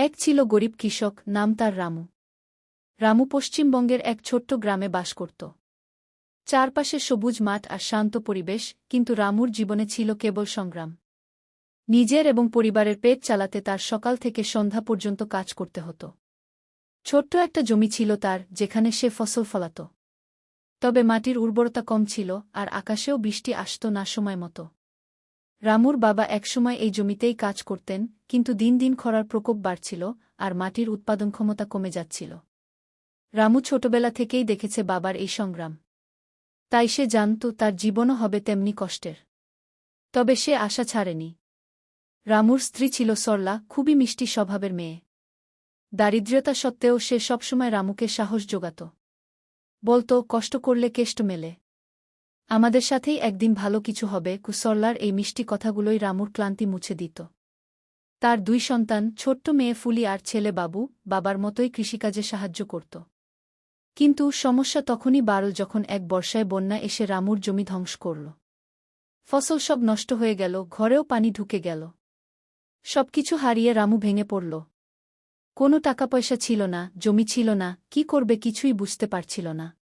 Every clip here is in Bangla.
এক ছিল গরিব কৃষক, নাম তার রামু। রামু পশ্চিমবঙ্গের এক ছোট্ট গ্রামে বাস করত। চারপাশে সবুজ মাঠ আর শান্ত পরিবেশ, কিন্তু রামুর জীবনে ছিল কেবল সংগ্রাম। নিজের এবং পরিবারের পেট চালাতে তার সকাল থেকে সন্ধ্যা পর্যন্ত কাজ করতে হতো। ছোট্ট একটা জমি ছিল তার, যেখানে সে ফসল ফলাত। তবে মাটির উর্বরতা কম ছিল, আর আকাশেও বৃষ্টি আসত না সময় মতো। রামুর বাবা একসময় এই জমিতেই কাজ করতেন, কিন্তু দিন দিন খরার প্রকোপ বাড়ছিল আর মাটির উৎপাদন ক্ষমতা কমে যাচ্ছিল। রামু ছোটবেলা থেকেই দেখেছে বাবার এই সংগ্রাম। তাই সে জানত তার জীবনও হবে তেমনি কষ্টের। তবে সে আশা ছাড়েনি। রামুর স্ত্রী ছিল সরলা, খুবই মিষ্টি স্বভাবের মেয়ে। দারিদ্র্যতা সত্ত্বেও সে সবসময় রামুকে সাহস যোগাত। বলত, কষ্ট করলে কেষ্ট মেলে। আমাদের সাথেই একদিন ভালো কিছু হবে, কুসল্লার এই মিষ্টি কথাগুলোই রামুর ক্লান্তি মুছে দিত। তার দুই সন্তান, ছোট্ট মেয়ে ফুলি আর ছেলে বাবু, বাবার মতোই কৃষিকাজে সাহায্য করত। কিন্তু সমস্যা তখনই বাড়ল যখন এক বর্ষায় বন্যা এসে রামুর জমি ধ্বংস করল। ফসল সব নষ্ট হয়ে গেল, ঘরেও পানি ঢুকে গেল। সবকিছু হারিয়ে রামু ভেঙে পড়ল। কোনো টাকা পয়সা ছিল না, জমি ছিল না, কি করবে কিছুই বুঝতে পারছিল না।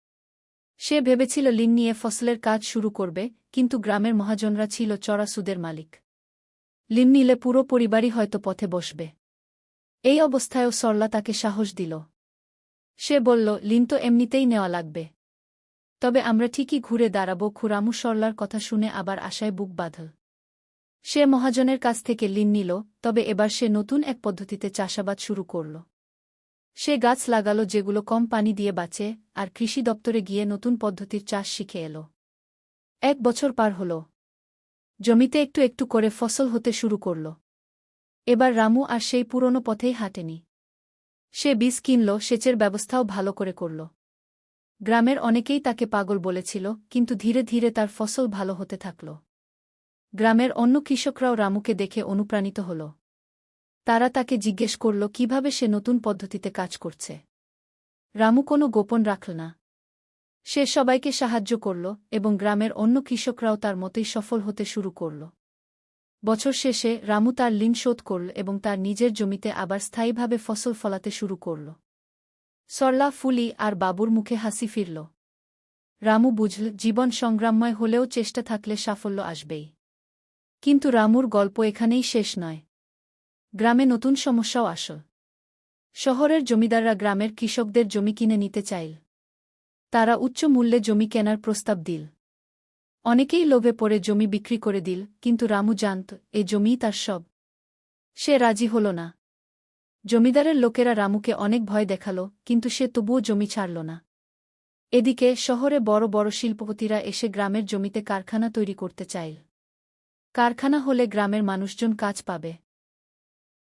সে ভেবেছিল লিন নিয়ে ফসলের কাজ শুরু করবে, কিন্তু গ্রামের মহাজনরা ছিল চড়া সুদের মালিক। লিন নিলে পুরো পরিবারই হয়তো পথে বসবে। এই অবস্থায়ও সরলা তাকে সাহস দিল। সে বলল, লিন তো এমনিতেই নেওয়া লাগবে। তবে আমরা ঠিকই ঘুরে দাঁড়াব। খুরামু সরলার কথা শুনে আবার আশায় বুক বাঁধল। সে মহাজনের কাছ থেকে লিন নিল, তবে এবার সে নতুন এক পদ্ধতিতে চাষাবাদ শুরু করল। সে গাছ লাগালো যেগুলো কম পানি দিয়ে বাঁচে, আর কৃষি দপ্তরে গিয়ে নতুন পদ্ধতির চাষ শিখে এল। এক বছর পার হল। জমিতে একটু একটু করে ফসল হতে শুরু করল। এবার রামু আর সেই পুরনো পথেই হাঁটেনি। সে বীজ কিনল, সেচের ব্যবস্থাও ভালো করে করল। গ্রামের অনেকেই তাকে পাগল বলেছিল, কিন্তু ধীরে ধীরে তার ফসল ভালো হতে থাকল। গ্রামের অন্য কৃষকরাও রামুকে দেখে অনুপ্রাণিত হল। তারা তাকে জিজ্ঞেস করল, কীভাবে সে নতুন পদ্ধতিতে কাজ করছে? রামু কোনো গোপন রাখল না। সে সবাইকে সাহায্য করল এবং গ্রামের অন্য কৃষকরাও তার মতেই সফল হতে শুরু করল। বছর শেষে রামু তার ঋণ শোধ করল এবং তার নিজের জমিতে আবার স্থায়ীভাবে ফসল ফলাতে শুরু করল। সরলা, ফুলি আর বাবুর মুখে হাসি ফিরল। রামু বুঝল, জীবন সংগ্রামময় হলেও চেষ্টা থাকলে সাফল্য আসবেই। কিন্তু রামুর গল্প এখানেই শেষ নয়। গ্রামে নতুন সমস্যাও আসল শহরের জমিদাররা গ্রামের কৃষকদের জমি কিনে নিতে চাইল। তারা উচ্চ মূল্যে জমি কেনার প্রস্তাব দিল। অনেকেই লোভে পড়ে জমি বিক্রি করে দিল, কিন্তু রামু জানত, এ জমিই তার সব। সে রাজি হল না। জমিদারের লোকেরা রামুকে অনেক ভয় দেখাল, কিন্তু সে তবুও জমি ছাড়ল না। এদিকে শহরে বড় বড় শিল্পপতিরা এসে গ্রামের জমিতে কারখানা তৈরি করতে চাইল। কারখানা হলে গ্রামের মানুষজন কাজ পাবে।